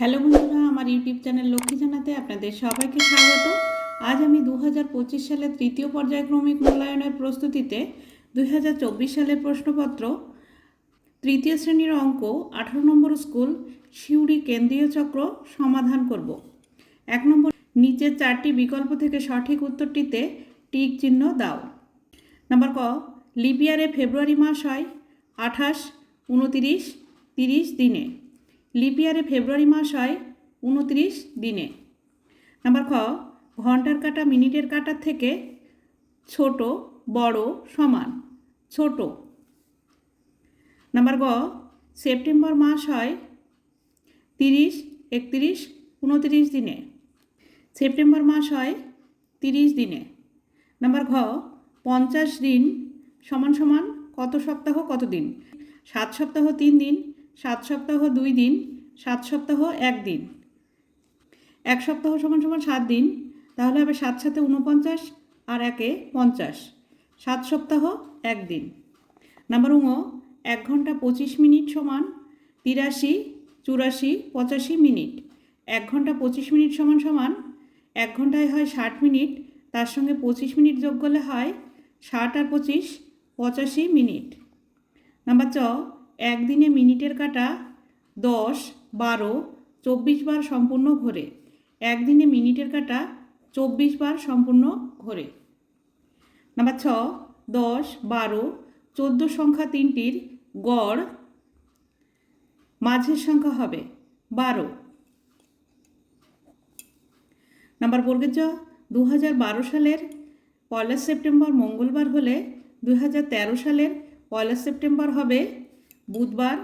Hello বন্ধুরা, আমার YouTube channel Lakshmi জানাতে আপনাদের সবাইকে স্বাগত। আজ আমি দু সালের তৃতীয় পর্যায়ক্রমিক মূল্যায়নের প্রস্তুতিতে দুই হাজার চব্বিশ সালের প্রশ্নপত্র, তৃতীয় শ্রেণির অঙ্ক, আঠারো নম্বর স্কুল, সিউড়ি কেন্দ্রীয় চক্র সমাধান করব। এক নম্বর, নিচের চারটি বিকল্প থেকে সঠিক উত্তরটিতে টিক চিহ্ন দাও। নাম্বার ক লিপিয়ারে ফেব্রুয়ারি মাস হয়, আঠাশ, উনতিরিশ, তিরিশ দিনে। লিপিয়ারে ফেব্রুয়ারি মাস হয় উনত্রিশ দিনে। নাম্বার খ, ঘণ্টার কাটা মিনিটের কাটার থেকে ছোট, বড়, সমান। ছোট। নাম্বার গ, সেপ্টেম্বর মাস হয় তিরিশ, একত্রিশ, উনত্রিশ দিনে। সেপ্টেম্বর মাস হয় তিরিশ দিনে। নাম্বার ঘ, পঞ্চাশ দিন সমান সমান কত সপ্তাহ কত দিন? সাত সপ্তাহ তিন দিন। সাত সপ্তাহ দুই দিন, সাত সপ্তাহ এক দিন। এক সপ্তাহ সমান সমান সাত দিন, তাহলে হবে সাত সাথে উনপঞ্চাশ আর একে পঞ্চাশ। সাত সপ্তাহ এক দিন। নাম্বার উঙো এক ঘণ্টা পঁচিশ মিনিট সমান তিরাশি, চুরাশি, পঁচাশি মিনিট। এক ঘণ্টা পঁচিশ মিনিট সমান সমান এক ঘন্টায় হয় ষাট মিনিট, তার সঙ্গে পঁচিশ মিনিট যোগ করলে হয় ষাট আর পঁচিশ, পঁচাশি মিনিট। নাম্বার চ একদিনে মিনিটের কাটা দশ, বারো, চব্বিশ বার সম্পূর্ণ ঘোরে। একদিনে মিনিটের কাটা চব্বিশ বার সম্পূর্ণ ঘোরে। নাম্বার ছ, দশ, বারো, চোদ্দ সংখ্যা তিনটির গড় মাঝের সংখ্যা হবে বারো। নাম্বার বর্গের জ দু হাজার বারো সালের পয়লা সেপ্টেম্বর মঙ্গলবার হলে দু হাজার তেরো সালের পয়লা সেপ্টেম্বর হবে বুধবার,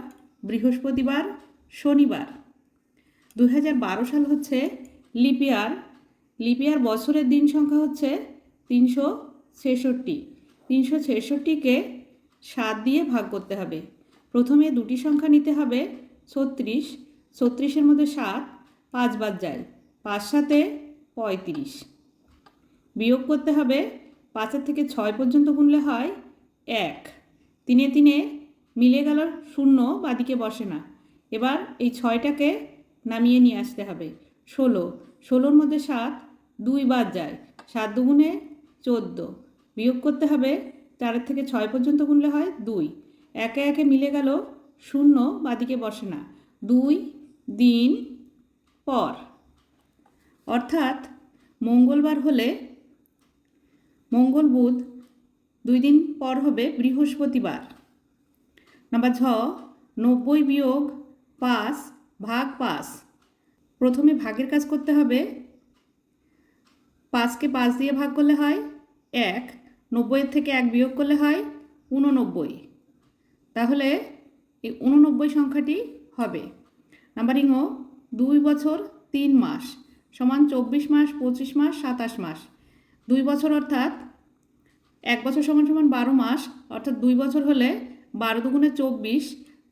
বৃহস্পতিবার, শনিবার। দু হাজার বারো সাল হচ্ছে লিপিয়ার লিপিয়ার বছরের দিন সংখ্যা হচ্ছে তিনশো ছেষট্টি। তিনশো ছেষট্টিকে সাত দিয়ে ভাগ করতে হবে। প্রথমে দুটি সংখ্যা নিতে হবে ছত্রিশ। ছত্রিশের মধ্যে সাত পাঁচ বাদ যায়। পাঁচ সাথে পঁয়ত্রিশ। বিয়োগ করতে হবে পাঁচের থেকে ছয় পর্যন্ত গুনলে হয় এক। তিনে তিনে মিলে গেল শূন্য বাদিকে বসে না। এবার এই ছয়টাকে নামিয়ে নিয়ে আসতে হবে। ষোলো। ষোলোর মধ্যে সাত দুই বাদ যায়। সাত দুগুণে চোদ্দ। বিয়োগ করতে হবে চারের থেকে ছয় পর্যন্ত গুনলে হয় দুই। একে একে মিলে গেল শূন্য বাদিকে বসে না। দুই দিন পর। অর্থাৎ মঙ্গলবার হলে মঙ্গল বুধ দুই দিন পর হবে বৃহস্পতিবার। নাম্বার ছ নব্বই বিয়োগ পাঁচ ভাগ পাঁচ। প্রথমে ভাগের কাজ করতে হবে। পাঁচকে পাঁচ দিয়ে ভাগ করলে হয় এক, নব্বইয়ের থেকে এক বিয়োগ করলে হয় উননব্বই তাহলে এই উননব্বই সংখ্যাটি হবে। নাম্বারিং ও, দুই বছর, তিন মাস, সমান চব্বিশ মাস, পঁচিশ মাস, সাতাশ মাস। দুই বছর অর্থাৎ এক বছর সমান সমান বারো মাস, অর্থাৎ দুই বছর হলে বারো দুগুণে চব্বিশ,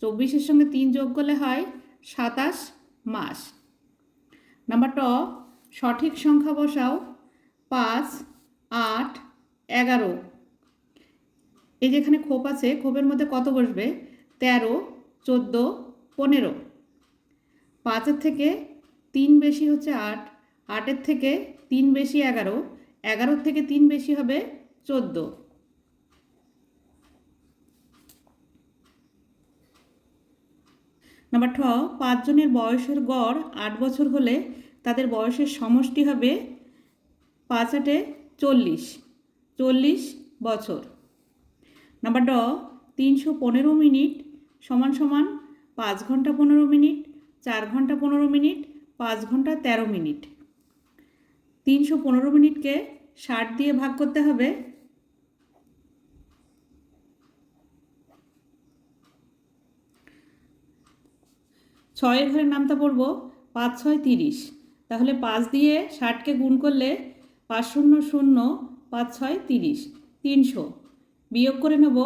চব্বিশের সঙ্গে তিন যোগ করলে হয় সাতাশ মাস। নাম্বার ট, সঠিক সংখ্যা বসাও, পাঁচ, আট, এগারো। এই যেখানে খোপ আছে, খোপের মধ্যে কত বসবে? তেরো, চোদ্দ, পনেরো। পাঁচের থেকে তিন বেশি হচ্ছে আট, আটের থেকে তিন বেশি এগারো, এগারোর থেকে তিন বেশি হবে চোদ্দ। নাম্বার ঠ পাঁচজনের বয়সের গড় আট বছর হলে তাদের বয়সের সমষ্টি হবে পাঁচ আটে চল্লিশ চল্লিশ বছর। নাম্বার ড তিনশো পনেরো মিনিট সমান সমান পাঁচ ঘণ্টা পনেরো মিনিট, চার ঘণ্টা পনেরো মিনিট, পাঁচ ঘণ্টা তেরো মিনিট। তিনশো পনেরো মিনিটকে ষাট দিয়ে ভাগ করতে হবে। ছয়ের ঘরের নামটা পড়ব, পাঁচ ছয় তিরিশ। তাহলে পাঁচ দিয়ে ষাটকে গুণ করলে পাঁচ শূন্য শূন্য, পাঁচ ছয় তিরিশ, তিনশো। বিয়োগ করে নেব,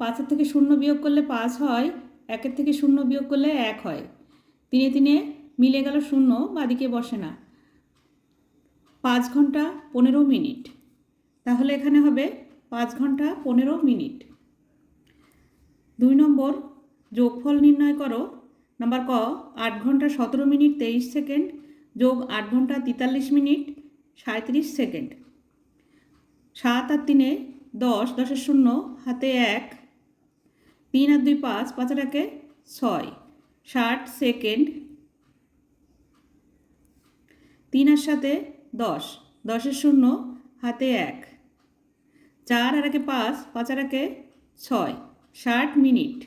পাঁচের থেকে শূন্য বিয়োগ করলে পাঁচ হয়, একের থেকে শূন্য বিয়োগ করলে এক হয়। তিনে তিনে মিলে গেল শূন্য, বাদিকে বসে না। পাঁচ ঘণ্টা পনেরো মিনিট। তাহলে এখানে হবে পাঁচ ঘণ্টা পনেরো মিনিট। দুই নম্বর যোগফল নির্ণয় করো নাম্বার ক, আট ঘণ্টা সতেরো মিনিট তেইশ সেকেন্ড যোগ আট ঘণ্টা তেতাল্লিশ মিনিট সাঁত্রিশ সেকেন্ড। সাত আর তিনে দশ, দশের শূন্য, হাতে এক, তিন আর দুই পাঁচ পাঁচ আর একে ছয়, ষাট সেকেন্ড। তিন আর সাথে দশ, দশের শূন্য, হাতে এক, চার আর একে পাঁচ পাঁচ আর একে ছয়, ষাট মিনিট।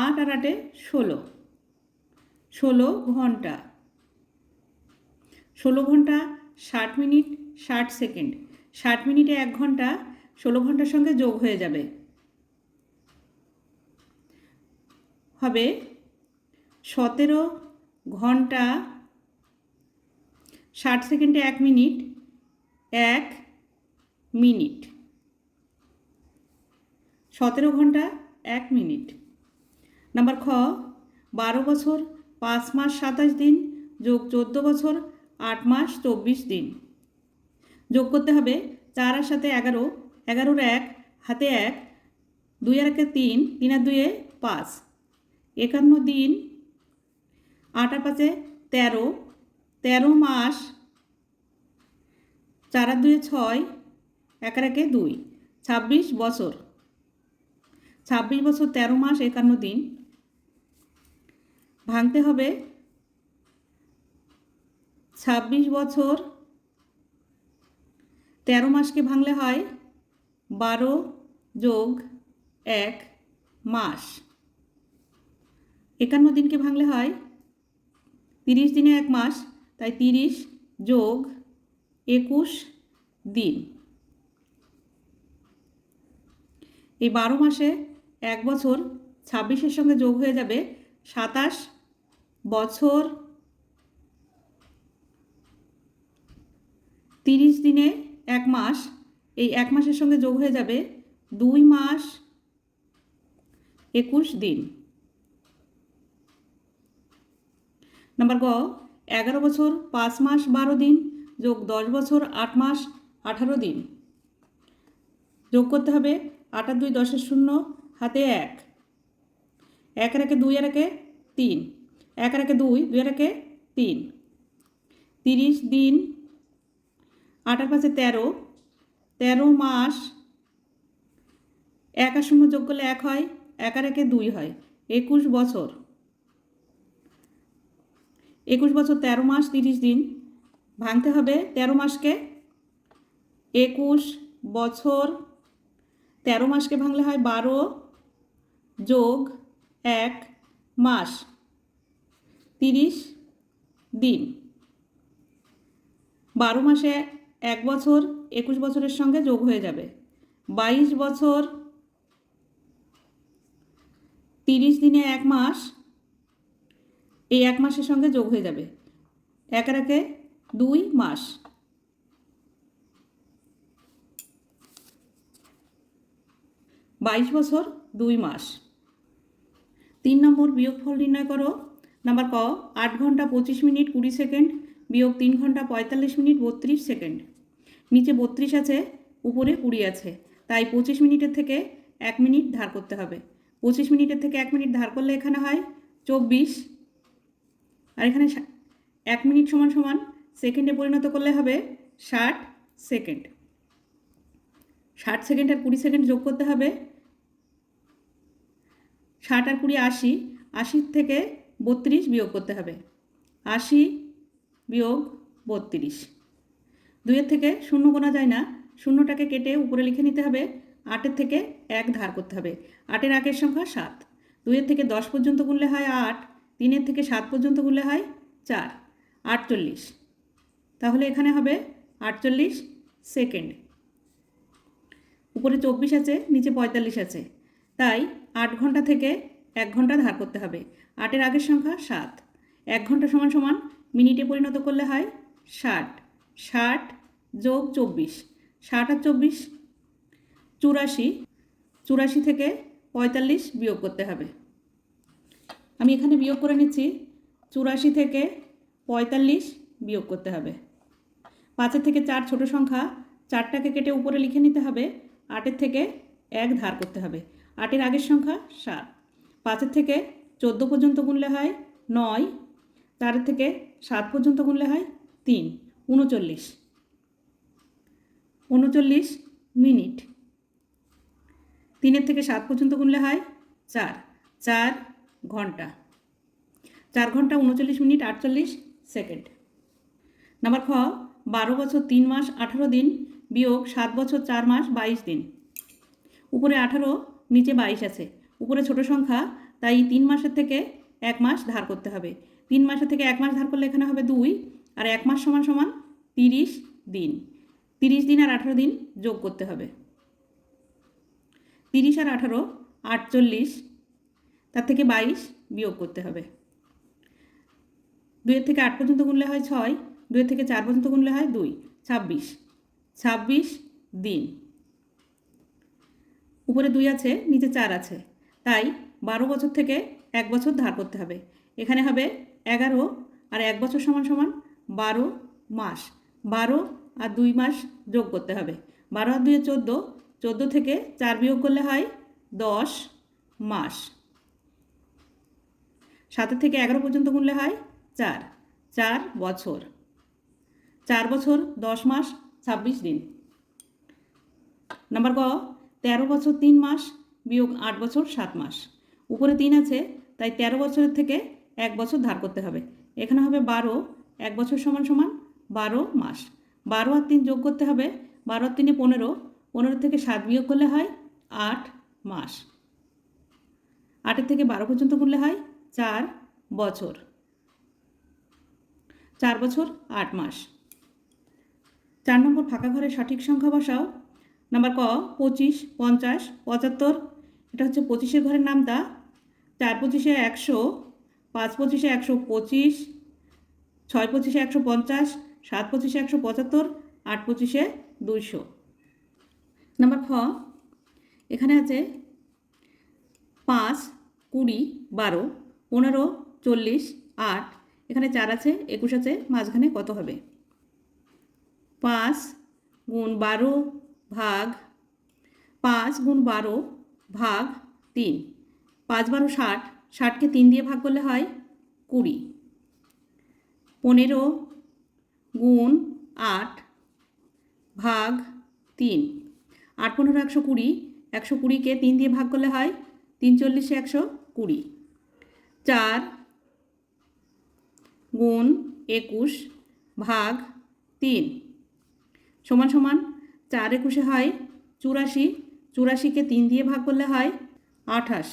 আট আর আটে ষোলো। ষোলো ঘণ্টা। ষোলো ঘণ্টা ষাট মিনিট ষাট সেকেন্ড। ষাট মিনিটে এক ঘণ্টা, ষোলো ঘণ্টার সঙ্গে যোগ হয়ে যাবে। হবে সতেরো ঘণ্টা ষাট সেকেন্ডে এক মিনিট এক মিনিট। সতেরো ঘণ্টা, এক মিনিট। নাম্বার খ, বারো বছর, পাঁচ মাস, সাতাশ দিন, যোগ চোদ্দ বছর, আট মাস, চব্বিশ দিন। যোগ করতে হবে চার আর সাথে এগারো, এগারোর এক, হাতে এক, দুই আর একে তিন তিন আর দুয়ে পাঁচ। একান্ন দিন, আট আর পাঁচে তেরো তেরো মাস, চার আর দুয়ে ছয়, এক আর একে দুই। ছাব্বিশ বছর। ছাব্বিশ বছর, তেরো মাস, একান্ন দিন। ভাঙতে হবে। ছাব্বিশ বছর। তেরো মাসকে ভাঙলে হয়। বারো যোগ এক মাস। একান্ন দিনকে ভাঙলে হয়। তিরিশ দিনে এক মাস, তাই তিরিশ যোগ একুশ দিন। এই বারো মাসে এক বছর, ছাব্বিশের সঙ্গে যোগ হয়ে যাবে সাতাশ বছর তিরিশ দিনে এক মাস, এই এক মাসের সঙ্গে যোগ হয়ে যাবে দুই মাস একুশ দিন। নাম্বার গ, এগারো বছর পাঁচ মাস বারো দিন, যোগ দশ বছর আট মাস আঠারো দিন। যোগ করতে হবে আট আর দুই দশের শূন্য, হাতে এক। এক একে দুই আর একে তিন। এক একে দুই দুই একে তিন। তিরিশ দিন, আট আর পাঁচে তেরো। তেরো মাস, এক আর শূন্য যোগ করলে এক হয়, এক আর একে দুই হয়। একুশ বছর। একুশ বছর, তেরো মাস, তিরিশ দিন। ভাঙতে হবে তেরো মাসকে। একুশ বছর, তেরো মাসকে ভাঙলে হয় বারো যোগ এক মাস। তিরিশ দিন। বারো মাসে এক বছর, একুশ বছরের সঙ্গে যোগ হয়ে যাবে। বাইশ বছর, তিরিশ দিনে এক মাস, এই এক মাসের সঙ্গে যোগ হয়ে যাবে। এক একে দুই মাস। বাইশ বছর, দুই মাস। তিন নম্বর বিয়োগফল নির্ণয় করো। নাম্বার ক, আট ঘণ্টা পঁচিশ মিনিট কুড়ি সেকেন্ড, বিয়োগ তিন ঘণ্টা পঁয়তাল্লিশ মিনিট বত্রিশ সেকেন্ড। নিচে বত্রিশ আছে, উপরে কুড়ি আছে। তাই পঁচিশ মিনিটের থেকে এক মিনিট ধার করতে হবে। পঁচিশ মিনিটের থেকে এক মিনিট ধার করলে এখানে হয় চব্বিশ। আর এখানে এক মিনিট সমান সমান সেকেন্ডে পরিণত করলে হবে ষাট সেকেন্ড। ষাট সেকেন্ড আর কুড়ি সেকেন্ড যোগ করতে হবে। ষাট আর কুড়ি আশি, আশির থেকে বত্রিশ বিয়োগ করতে হবে। আশি বিয়োগ বত্রিশ। দুইয়ের থেকে শূন্য গোনা যায় না। শূন্যটাকে কেটে উপরে লিখে নিতে হবে। আটের থেকে এক ধার করতে হবে। আটের আগের সংখ্যা সাত। দুইয়ের থেকে দশ পর্যন্ত গুনলে হয় আট। তিনের থেকে সাত পর্যন্ত গুনলে হয় চার। আটচল্লিশ। তাহলে এখানে হবে আটচল্লিশ সেকেন্ড। উপরে চব্বিশ আছে, নিচে পঁয়তাল্লিশ আছে। তাই আট ঘণ্টা থেকে এক ঘণ্টা ধার করতে হবে। আটের আগের সংখ্যা সাত। এক ঘণ্টা সমান সমান মিনিটে পরিণত করলে হয় ষাট। ষাট যোগ চব্বিশ। ষাট আর চব্বিশ চুরাশি। চুরাশি থেকে পঁয়তাল্লিশ বিয়োগ করতে হবে। আমি এখানে বিয়োগ করে নিচ্ছি। চুরাশি থেকে পঁয়তাল্লিশ বিয়োগ করতে হবে। পাঁচের থেকে চার ছোট সংখ্যা, চারটাকে কেটে উপরে লিখে নিতে হবে। আটের থেকে এক ধার করতে হবে। আটের আগের সংখ্যা সাত। পাঁচের থেকে চোদ্দ পর্যন্ত গুনলে হয় নয়, চারের থেকে সাত পর্যন্ত গুনলে হয় তিন, উনচল্লিশ। উনচল্লিশ মিনিট। তিনের থেকে সাত পর্যন্ত গুনলে হয় চার চার ঘণ্টা। চার ঘণ্টা, উনচল্লিশ মিনিট, আটচল্লিশ সেকেন্ড। নাম্বার খ, বারো বছর, তিন মাস, আঠারো দিন, বিয়োগ সাত বছর, চার মাস, বাইশ দিন। উপরে আঠারো, নিচে বাইশ আছে। উপরে ছোট সংখ্যা, তাই তিন মাসের থেকে এক মাস ধার করতে হবে। তিন মাসের থেকে এক মাস ধার করলে এখানে হবে দুই, আর এক মাস সমান সমান তিরিশ দিন। তিরিশ দিন আর আঠারো দিন যোগ করতে হবে। তিরিশ আর আঠারো, আটচল্লিশ, তার থেকে বাইশ বিয়োগ করতে হবে। দুইয়ের থেকে আট পর্যন্ত গুনলে হয় ছয়, দুইয়ের থেকে চার পর্যন্ত গুনলে হয় দুই, ছাব্বিশ। ছাব্বিশ দিন। উপরে দুই আছে, নিচে চার আছে। তাই বারো বছর থেকে এক বছর ধার করতে হবে। এখানে হবে এগারো আর এক বছর সমান সমান বারো মাস। বারো আর দুই মাস যোগ করতে হবে। বারো আর দুয়ে চোদ্দ। চোদ্দ থেকে চার বিয়োগ করলে হয় দশ মাস। সাতের থেকে এগারো পর্যন্ত গুনলে হয় চার। চার বছর। চার বছর, দশ মাস, ছাব্বিশ দিন। নাম্বার ক, তেরো বছর, তিন মাস বিয়োগ আট বছর, সাত মাস। উপরে তিন আছে, তাই তেরো বছরের থেকে এক বছর ধার করতে হবে। এখানে হবে বারো, এক বছর সমান সমান বারো মাস। বারো আর তিন যোগ করতে হবে, বারো আর তিনে পনেরো পনেরো থেকে সাত বিয়োগ করলে হয় আট মাস। আটের থেকে বারো পর্যন্ত করলে হয় চার বছর। চার বছর, আট মাস। চার নম্বর ফাঁকা ঘরের সঠিক সংখ্যা বসাও। নাম্বার ক, পঁচিশ, পঞ্চাশ, পঁচাত্তর এটা হচ্ছে পঁচিশের ঘরের নামটা। চার পঁচিশে একশো, পাঁচ পঁচিশে একশো পঁচিশ, ছয় পঁচিশে একশো পঞ্চাশ, সাত পঁচিশে একশো পঁচাত্তর, আট পঁচিশে দুইশো। নাম্বার খ, এখানে আছে পাঁচ, কুড়ি, বারো, পনেরো, চল্লিশ, আট, এখানে চার আছে, একুশ আছে, মাঝখানে কত হবে? পাঁচ গুণ বারো ভাগ পাঁচ গুণ বারো ভাগ তিন। পাঁচ বারো ষাট, ষাটকে তিন দিয়ে ভাগ করলে হয় কুড়ি। পনেরো গুণ আট ভাগ তিন। আট পনেরো একশো কুড়ি, একশো কুড়িকে তিন দিয়ে ভাগ করলে হয় তিন চল্লিশে একশো কুড়ি। চার গুণ একুশ ভাগ তিন। সমান সমান চার একুশে হয় চুরাশি চুরাশিকে তিন দিয়ে ভাগ করলে হয় আঠাশ।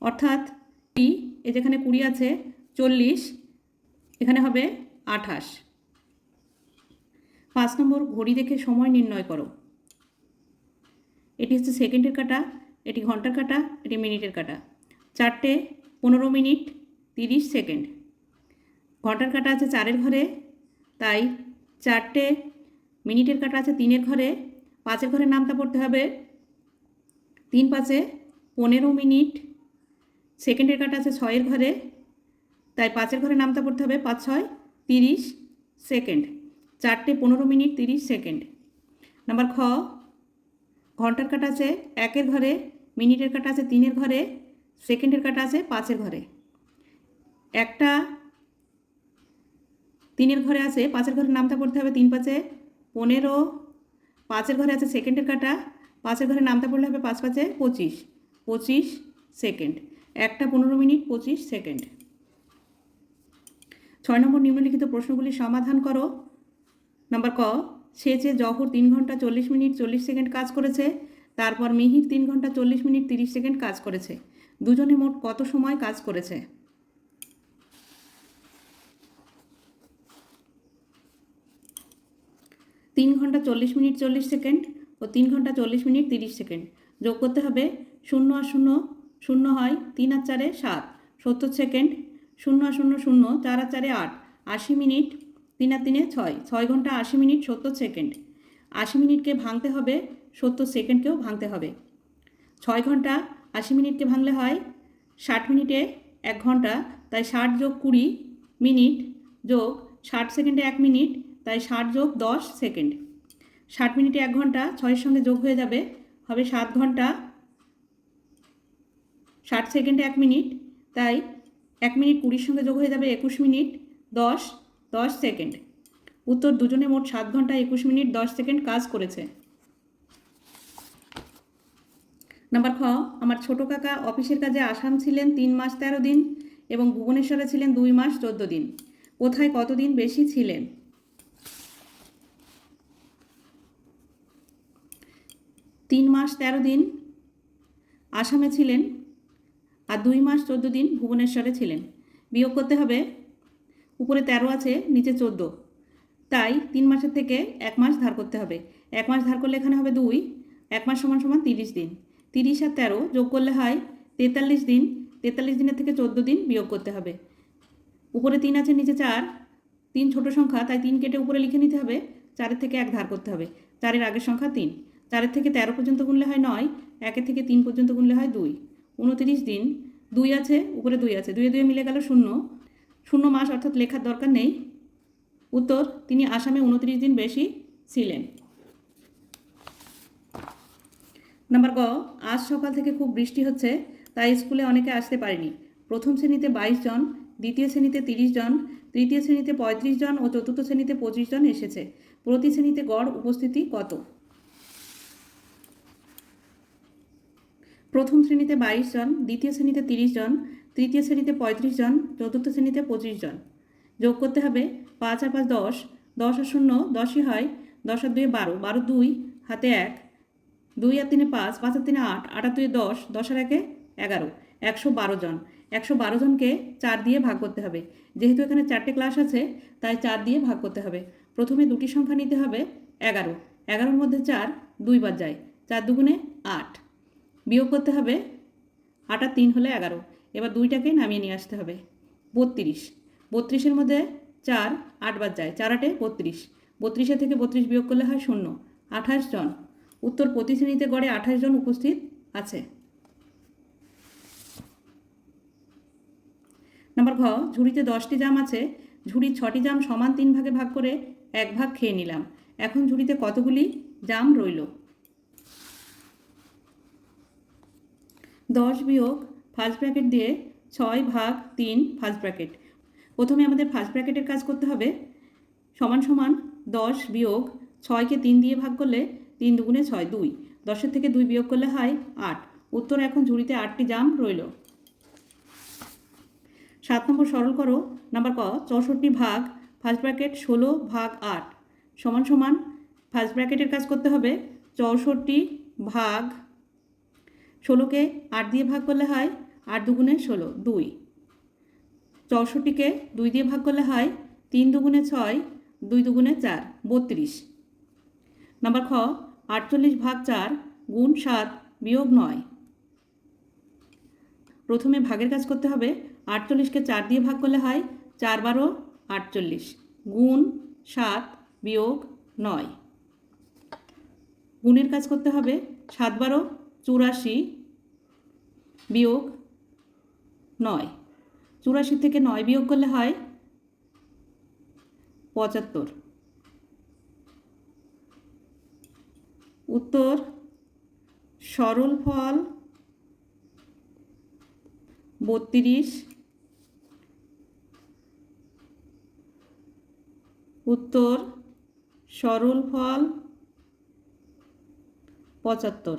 অর্থাৎ টি এ যেখানে কুড়ি আছে, চল্লিশ, এখানে হবে আঠাশ। পাঁচ নম্বর ঘড়ি দেখে সময় নির্ণয় করো। এটি হচ্ছে সেকেন্ডের কাটা, এটি ঘণ্টার কাটা, এটি মিনিটের কাটা। চারটে, পনেরো মিনিট, তিরিশ সেকেন্ড। ঘণ্টার কাটা আছে চারের ঘরে, তাই চারটে মিনিটের কাটা আছে তিনের ঘরে, পাঁচের ঘরে নামটা পড়তে হবে। তিন পাঁচে পনেরো মিনিট, সেকেন্ডের কাটা আছে ছয়ের ঘরে, তাই পাঁচের ঘরে নামটা পড়তে হবে পাঁচ, ছয়, তিরিশ সেকেন্ড। চারটে পনেরো মিনিট, তিরিশ সেকেন্ড। নাম্বার খ, ঘণ্টার কাটা আছে একের ঘরে, মিনিটের কাটা আছে তিনের ঘরে, সেকেন্ডের কাটা আছে পাঁচের ঘরে। একটা তিনের ঘরে আছে, পাঁচের ঘরে নামটা পড়তে হবে তিন পাঁচে পনেরো, পাঁচের ঘরে আছে সেকেন্ডের কাটা, পাঁচের ঘরে নামটা পড়লে হবে পাঁচ পাঁচে পঁচিশ পঁচিশ সেকেন্ড, একটা পনেরো মিনিট, পঁচিশ সেকেন্ড। ছয় নম্বর নিম্নলিখিত প্রশ্নগুলি সমাধান করো। নাম্বার ক সেচে জহর তিন ঘণ্টা চল্লিশ মিনিট চল্লিশ সেকেন্ড কাজ করেছে, তারপর মিহির তিন ঘণ্টা চল্লিশ মিনিট তিরিশ সেকেন্ড কাজ করেছে। দুজনে মোট কত সময় কাজ করেছে? তিন ঘণ্টা চল্লিশ মিনিট চল্লিশ সেকেন্ড ও তিন ঘণ্টা চল্লিশ মিনিট তিরিশ সেকেন্ড। যোগ করতে হবে শূন্য আর শূন্য শূন্য হয় তিন আর চারে সাত, সত্তর সেকেন্ড, শূন্য আর শূন্য শূন্য, চার আর চারে আট, আশি মিনিট, তিন আর তিনে ছয় ছয় ঘণ্টা আশি মিনিট সত্তর সেকেন্ড। আশি মিনিটকে ভাঙতে হবে, সত্তর সেকেন্ডকেও ভাঙতে হবে। ছয় ঘণ্টা আশি মিনিটকে ভাঙলে হয় ষাট মিনিটে এক ঘণ্টা, তাই ষাট যোগ কুড়ি মিনিট যোগ ষাট সেকেন্ডে এক মিনিট তাই ষাট যোগ দশ সেকেন্ড। ষাট মিনিটে এক ঘণ্টা, ছয়ের সঙ্গে যোগ হয়ে যাবে, হবে সাত ঘণ্টা, ষাট সেকেন্ডে এক মিনিট, তাই এক মিনিট কুড়ির সঙ্গে যোগ হয়ে যাবে একুশ মিনিট, দশ দশ সেকেন্ড। উত্তর দুজনে মোট সাত ঘণ্টা, একুশ মিনিট, দশ সেকেন্ড কাজ করেছে। নাম্বার খ, আমার ছোট কাকা অফিসের কাজে আসাম ছিলেন তিন মাস তেরো দিন এবং ভুবনেশ্বরে ছিলেন দুই মাস চোদ্দ দিন। কোথায় কতদিন বেশি ছিলেন? তিন মাস তেরো দিন আসামে ছিলেন আর দুই মাস চোদ্দ দিন ভুবনেশ্বরে ছিলেন। বিয়োগ করতে হবে, উপরে তেরো আছে, নিচে চোদ্দ। তাই তিন মাসের থেকে এক মাস ধার করতে হবে। এক মাস ধার করলে এখানে হবে দুই, এক মাস সমান সমান তিরিশ দিন। তিরিশ আর তেরো যোগ করলে হয় তেতাল্লিশ দিন, তেতাল্লিশ দিনের থেকে চোদ্দ দিন বিয়োগ করতে হবে। উপরে তিন আছে, নিচে চার, তিন ছোট সংখ্যা, তাই তিন কেটে উপরে লিখে নিতে হবে, চারের থেকে এক ধার করতে হবে। চারের আগের সংখ্যা তিন। চারের থেকে তেরো পর্যন্ত গুনলে হয় নয় একের থেকে তিন পর্যন্ত গুনলে হয় দুই। উনতিরিশ দিন, দুই আছে, উপরে দুই আছে, দুয়ে দুয়ে মিলে গেল শূন্য। শূন্য মাস অর্থাৎ লেখার দরকার নেই। উত্তর, তিনি আসামে উনত্রিশ দিন বেশি ছিলেন। নাম্বার গ, আজ সকাল থেকে খুব বৃষ্টি হচ্ছে, তাই স্কুলে অনেকে আসতে পারেনি। প্রথম শ্রেণীতে বাইশ জন, দ্বিতীয় শ্রেণীতে তিরিশ জন, তৃতীয় শ্রেণীতে পঁয়ত্রিশ জন ও চতুর্থ শ্রেণীতে পঁচিশ জন এসেছে। প্রতি শ্রেণীতে গড় উপস্থিতি কত? প্রথম শ্রেণীতে বাইশ জন, দ্বিতীয় শ্রেণীতে তিরিশ জন, তৃতীয় শ্রেণীতে পঁয়ত্রিশ জন, চতুর্থ শ্রেণীতে পঁচিশ জন। যোগ করতে হবে পাঁচ আর পাঁচ দশ। দশ আর শূন্য দশই হয়, দশ আর দুই বারো। বারো দুই, হাতে এক। দুই আর তিনে পাঁচ পাঁচ আর তিনে আট আট আর দুই দশ দশ আর একে এগারো। একশো বারো জন। একশো বারো জনকে চার দিয়ে ভাগ করতে হবে। যেহেতু এখানে চারটে ক্লাস আছে, তাই চার দিয়ে ভাগ করতে হবে। প্রথমে দুটি সংখ্যা নিতে হবে এগারো। এগারোর মধ্যে চার দুইবার যায়। চার দুগুণে আট। বিয়োগ করতে হবে। আট আর তিন হলে এগারো। এবার দুইটাকে নামিয়ে নিয়ে আসতে হবে। বত্রিশ। বত্রিশের মধ্যে চার আট আটবার যায়। চার আটে বত্রিশ। বত্রিশের থেকে বত্রিশ বিয়োগ করলে হয় শূন্য। আঠাশ জন। উত্তর প্রতি শ্রেণীতে গড়ে আঠাশ জন উপস্থিত আছে। নম্বর ঘ, ঝুড়িতে দশটি জাম আছে। ঝুড়ির ছটি জাম সমান তিন ভাগে ভাগ করে এক ভাগ খেয়ে নিলাম। এখন ঝুড়িতে কতগুলি জাম রইল? দশ বিয়োগ ফার্স্ট ব্র্যাকেট দিয়ে ছয় ভাগ তিন ফার্স্ট ব্র্যাকেট প্রথমে আমাদের ফার্স্ট ব্র্যাকেটের কাজ করতে হবে। সমান সমান দশ বিয়োগ ছয়কে তিন দিয়ে ভাগ করলে তিন দুগুণে ছয় দুই। দশের থেকে দুই বিয়োগ করলে হয় আট। উত্তর এখন ঝুড়িতে আটটি জাম রইল। সাত নম্বর সরল করো। নাম্বার ক, চৌষট্টি ভাগ ফার্স্ট ব্র্যাকেট ষোলো ভাগ আট। সমান সমান ফার্স্ট ব্র্যাকেটের কাজ করতে হবে। চৌষট্টি ভাগ ষোলোকে আট দিয়ে ভাগ করলে হয় আট দুগুণে ষোলো, দুই। চৌষট্টিকে দুই দিয়ে ভাগ করলে হয় তিন দুগুণে ছয়, দুই দুগুণে চার, বত্রিশ। নাম্বার খ, আটচল্লিশ ভাগ চার গুণ সাত বিয়োগ নয়। প্রথমে ভাগের কাজ করতে হবে। আটচল্লিশকে চার দিয়ে ভাগ করলে হয় চার বারো আটচল্লিশ গুণ সাত বিয়োগ নয়। গুণের কাজ করতে হবে সাত বারো চুরাশি বিয়োগ নয়। চুরাশি থেকে নয় বিয়োগ করলে হয় পঁচাত্তর। উত্তর, সরল ফল বত্রিশ। উত্তর, সরল ফল পঁচাত্তর।